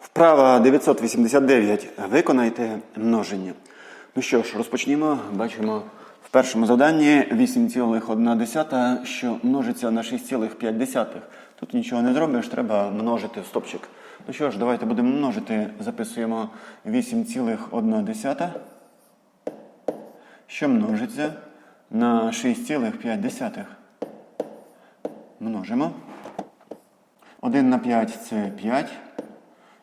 Вправа 989. Виконайте множення. Ну що ж, розпочнімо. Бачимо в першому завданні 8,1, що множиться на 6,5. Тут нічого не зробиш, треба множити стопчик. Ну що ж, давайте будемо множити. Записуємо 8,1, що множиться на 6,5. Множимо. 1 на 5 це 5.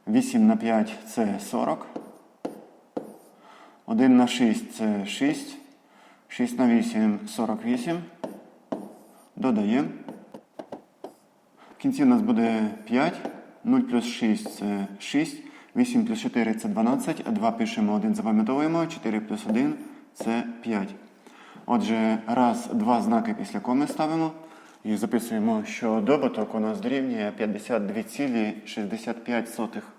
8 на 5 це 40. 1 на 6 це 6. 6 на 8 48. Додаємо. В кінці у нас буде 5. 0 плюс 6 це 6. 8 плюс 4 це 12. 2 пишемо, 1 запам'ятовуємо. 4 плюс 1 це 5. Отже, раз, два знаки після коми ставимо. І записуємо, що добуток у нас дорівнює 52,65.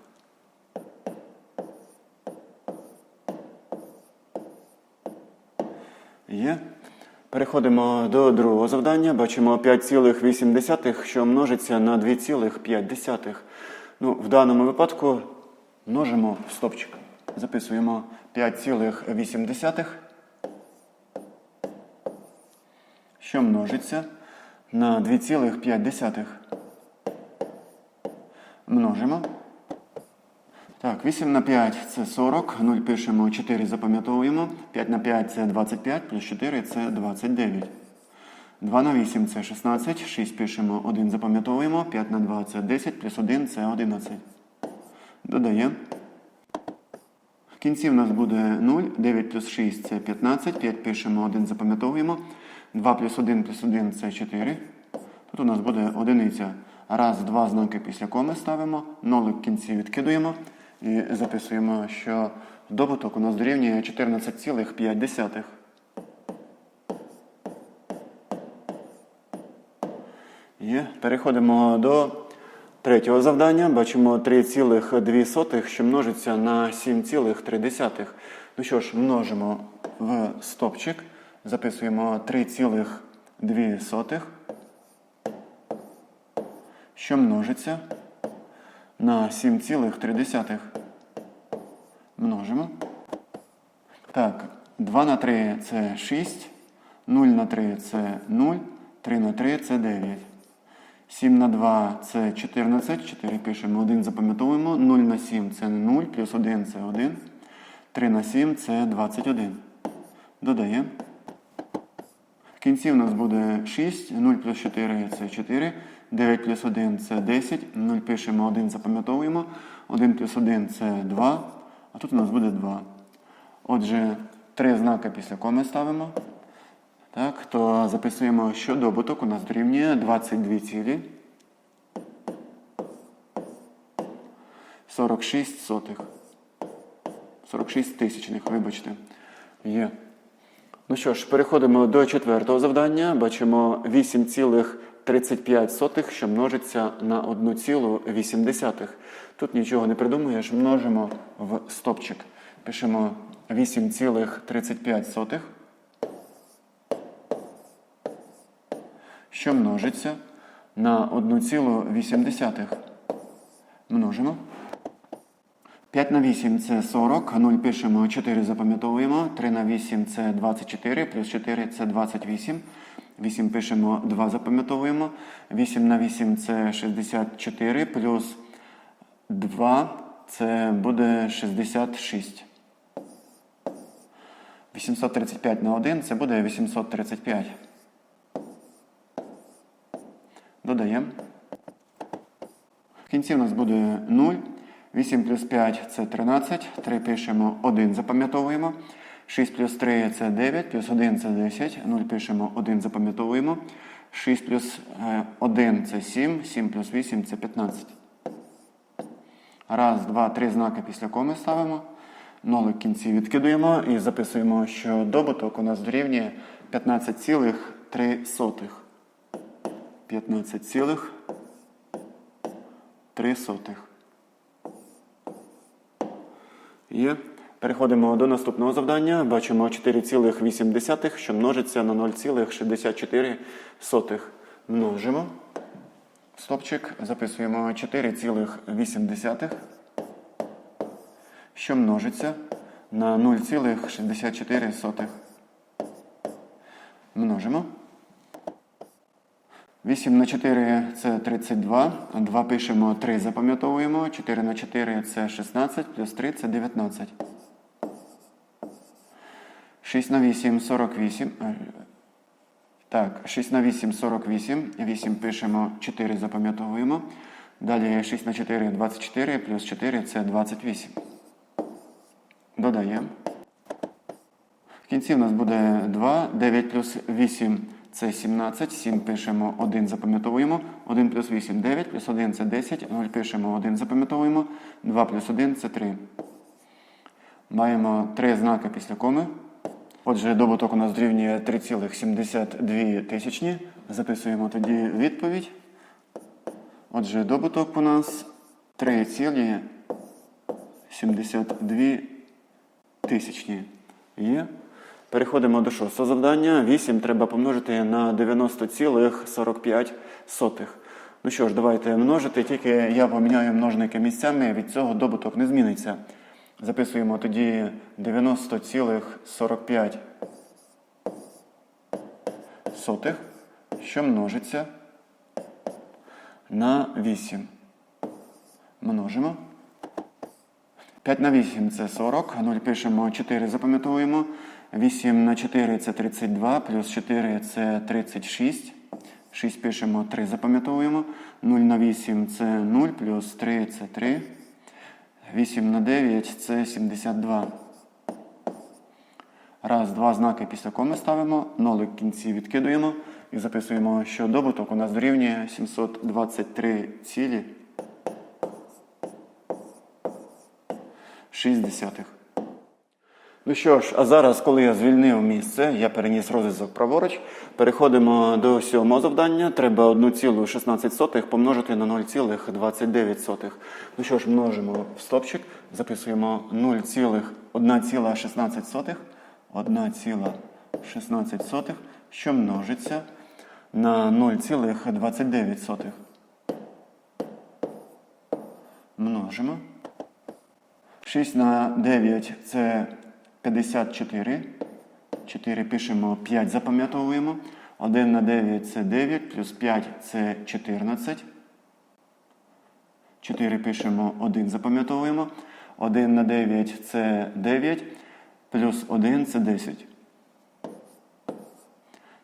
Переходимо до другого завдання. Бачимо 5,8, що множиться на 2,5. Ну, в даному випадку множимо в стопчик. Записуємо 5,8, що множиться на 2,5. Множимо. Так, 8 на 5 це 40, 0 пишемо, 4 запам'ятовуємо. 5 на 5 це 25, плюс 4 це 29. 2 на 8 це 16, 6 пишемо, 1 запам'ятовуємо. 5 на 2 це 10, плюс 1 це 11. Додаємо. В кінці в нас буде 0, 9 плюс 6 це 15, 5 пишемо, 1 запам'ятовуємо. 2 плюс 1 плюс 1 це 4. Тут у нас буде одиниця. Раз, два знаки після коми ставимо, нолик в кінці відкидуємо і записуємо, що добуток у нас дорівнює 14,5. Є. Переходимо до третього завдання. Бачимо 3,2, що множиться на 7,3. Ну що ж, множимо в стопчик. Записуємо 3,2, що множиться на 7,3. Множимо. Так, 2 на 3 це 6, 0 на 3 це 0, 3 на 3 це 9. 7 на 2 це 14, 4 пишемо, 1 запам'ятовуємо, 0 на 7 це 0, плюс 1 це 1, 3 на 7 це 21. Додаємо. В кінці в нас буде 6, 0 плюс 4 це 4, 9 плюс 1 це 10, 0 пишемо, 1 запам'ятовуємо, 1 плюс 1 це 2, а тут у нас буде 2. Отже, три знаки після коми ставимо. Так, то записуємо, що добуток у нас дорівнює 22 цілі 46 сотих. 46 тисячних, вибачте. Є. Ну що ж, переходимо до четвертого завдання. Бачимо 8,35, що множиться на 1,8. Тут нічого не придумуєш, множимо в стопчик. Пишемо 8,35, що множиться на 1,8. Множимо. 5 на 8 це 40, 0 пишемо, 4 запам'ятовуємо, 3 на 8 це 24, плюс 4 це 28. 8 пишемо, 2 запам'ятовуємо. 8 на 8 це 64, плюс 2 це буде 66. 835 на 1 це буде 835. Додаємо. В кінці у нас буде 0. 8 плюс 5 це 13. 3 пишемо 1, запам'ятовуємо. 6 плюс 3 це 9, плюс 1 це 10. 0 пишемо 1, запам'ятовуємо. 6 плюс 1 це 7, 7 плюс 8 це 15. Раз, два, три знаки після коми ставимо. Нолик кінці відкидуємо і записуємо, що добуток у нас дорівнює 15,3. 15,3. Є. Переходимо до наступного завдання. Бачимо 4,8, що множиться на 0,64. Множимо. Стопчик. Записуємо 4,8. що множиться на 0,64. Множимо. 8 на 4 це 32. 2 пишемо, 3 запам'ятовуємо. 4 на 4 це 16, плюс 3 це 19. 6 на 8 48. Е, Так, 6 на 8 48. 8 пишемо, 4 запам'ятовуємо. Далі 6 на 4 24, плюс 4 це 28. Додаємо. В кінці в нас буде 2, 9 плюс 8 це 17, 7 пишемо, 1 запам'ятовуємо, 1 плюс 8 9, плюс 1 це 10, 0 пишемо, 1 запам'ятовуємо, 2 плюс 1 це 3. Маємо 3 знаки після коми. Отже, добуток у нас дорівнює 3,72 тисячні. Записуємо тоді відповідь. Отже, добуток у нас 3,72 тисячні. Є. Переходимо до шостого завдання. 8 треба помножити на 90,45. Ну що ж, давайте множити, тільки я поміняю множники місцями, від цього добуток не зміниться. Записуємо тоді 90,45, сотих, що множиться на 8. Множимо. 5 на 8 це 40. 0 пишемо 4, запам'ятовуємо. 8 на 4 це 32, плюс 4 це 36. 6 пишемо 3, запам'ятовуємо. 0 на 8 це 0, плюс 3 це 3. 8 на 9 це 72. Раз, два знаки після коми ставимо, нолик в кінці відкидуємо і записуємо, що добуток у нас дорівнює 723 цілі 6 десятих. Ну що ж, а зараз, коли я звільнив місце, я переніс розв'язок праворуч. Переходимо до сьомого завдання. Треба 1,16 помножити на 0,29. Ну що ж, множимо в стопчик, записуємо 0,1,16. 1,16, що множиться на 0,29. Множимо. 6 на 9 це 54. 4 пишемо 5, запам'ятовуємо. 1 на 9 це 9, плюс 5 це 14. 4 пишемо 1, запам'ятовуємо. 1 на 9 це 9, плюс 1 це 10.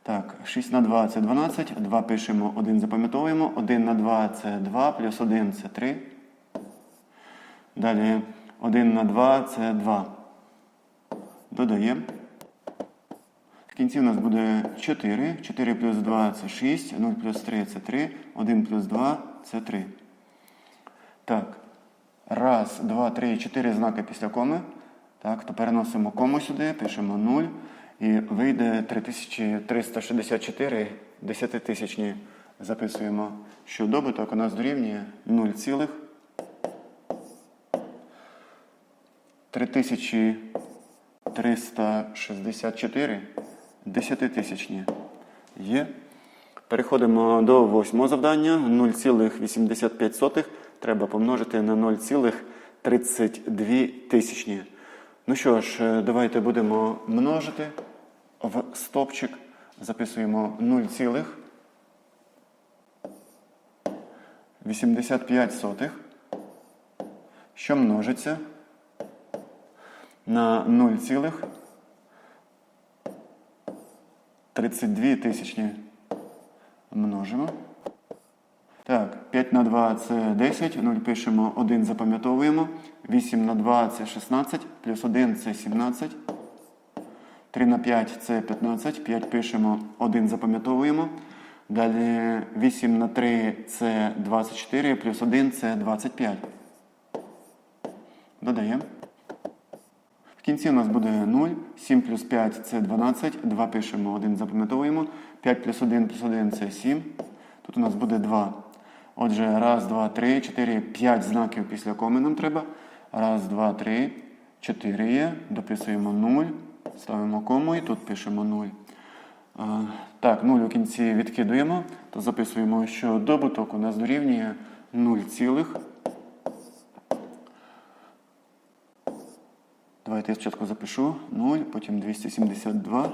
Так, 6 на 2 це 12, 2 пишемо 1, запам'ятовуємо. 1 на 2 це 2, плюс 1 це 3. Далі 1 на 2 це 2. Додаємо. В кінці у нас буде 4. 4 плюс 2 це 6, 0 плюс 3 це 3, 1 плюс 2 це 3. Так. Раз, два, три, чотири знаки після коми. Так, то переносимо кому сюди, пишемо 0. І вийде 3364 десятитисячні. Записуємо, що добуток у нас дорівнює 0, цілих 3364 десятитисячні. Є. Переходимо до восьмого завдання. 0,85 треба помножити на 0,32 тисячні. Ну що ж, е, давайте будемо множити в стопчик. Записуємо 0,85, що множиться на 0,32 тисячні. Множимо. Так, 5 на 2 це 10, 0 пишемо, 1 запам'ятовуємо. 8 на 2 це 16, плюс 1 це 17. 3 на 5 це 15, 5 пишемо, 1 запам'ятовуємо. Далі 8 на 3 це 24, плюс 1 це 25. Додаємо. Кінці у нас буде 0, 7 плюс 5 це 12, 2 пишемо, 1 запам'ятовуємо. 5 плюс 1 плюс 1 це 7. Тут у нас буде 2. Отже, раз, два, три, чотири, п'ять знаків після коми нам треба. Раз, два, три, чотири є. Дописуємо 0. Ставимо кому і тут пишемо 0. А, так, 0 у кінці відкидуємо, то записуємо, що добуток у нас дорівнює 0 цілих Давайте я спочатку запишу 0, потім 272.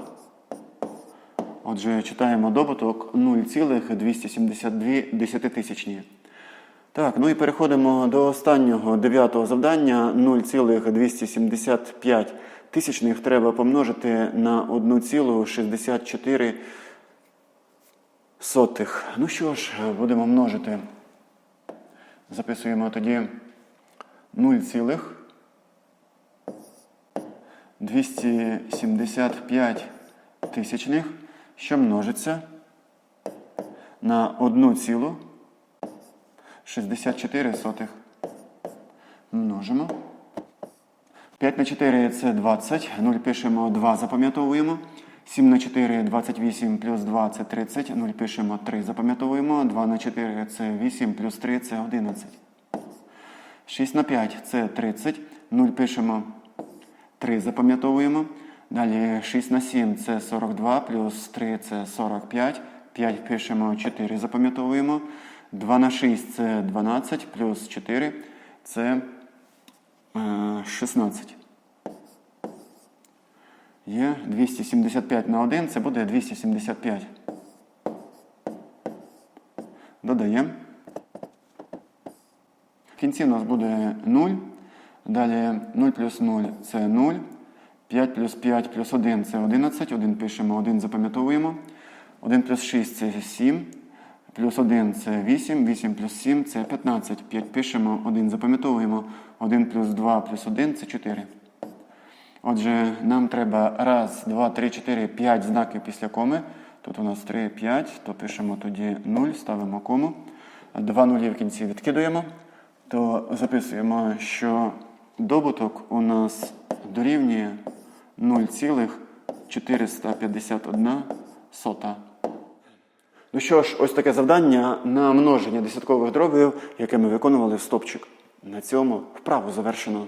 Отже, читаємо добуток 0,272 десятитисячні. Так, ну і переходимо до останнього дев'ятого завдання. 0,275 тисячних треба помножити на 1,64 сотих. Ну що ж, будемо множити. Записуємо тоді 0,275 тисячних, що множиться на 1,64 сотих. Множимо. 5 на 4 це 20. 0 пишемо 2, запам'ятовуємо. 7 на 4 28 плюс 2 це 30. 0 пишемо 3, запам'ятовуємо. 2 на 4 це 8 плюс 3 це 11. 6 на 5 це 30. 0 пишемо 3, запам'ятовуємо. Далі 6 на 7 це 42, плюс 3 це 45. 5 пишемо 4, запам'ятовуємо. 2 на 6 це 12, плюс 4 це е, 16. Є 275 на 1, це буде 275. Додаємо. В кінці у нас буде 0. Далі 0 плюс 0 це 0. 5 плюс 5 плюс 1 це 11. 1 пишемо, 1 запам'ятовуємо. 1 плюс 6 це 7. Плюс 1 це 8. 8 плюс 7 це 15. 5 пишемо, 1 запам'ятовуємо. 1 плюс 2 плюс 1 це 4. Отже, нам треба раз, два, три, чотири, п'ять знаків після коми. Тут у нас 3, 5, то пишемо тоді 0, ставимо кому. Два нулі в кінці відкидуємо. То записуємо, що добуток у нас дорівнює 0,451 сота. Ну що ж, ось таке завдання на множення десяткових дробів, яке ми виконували в стопчик. На цьому вправу завершено.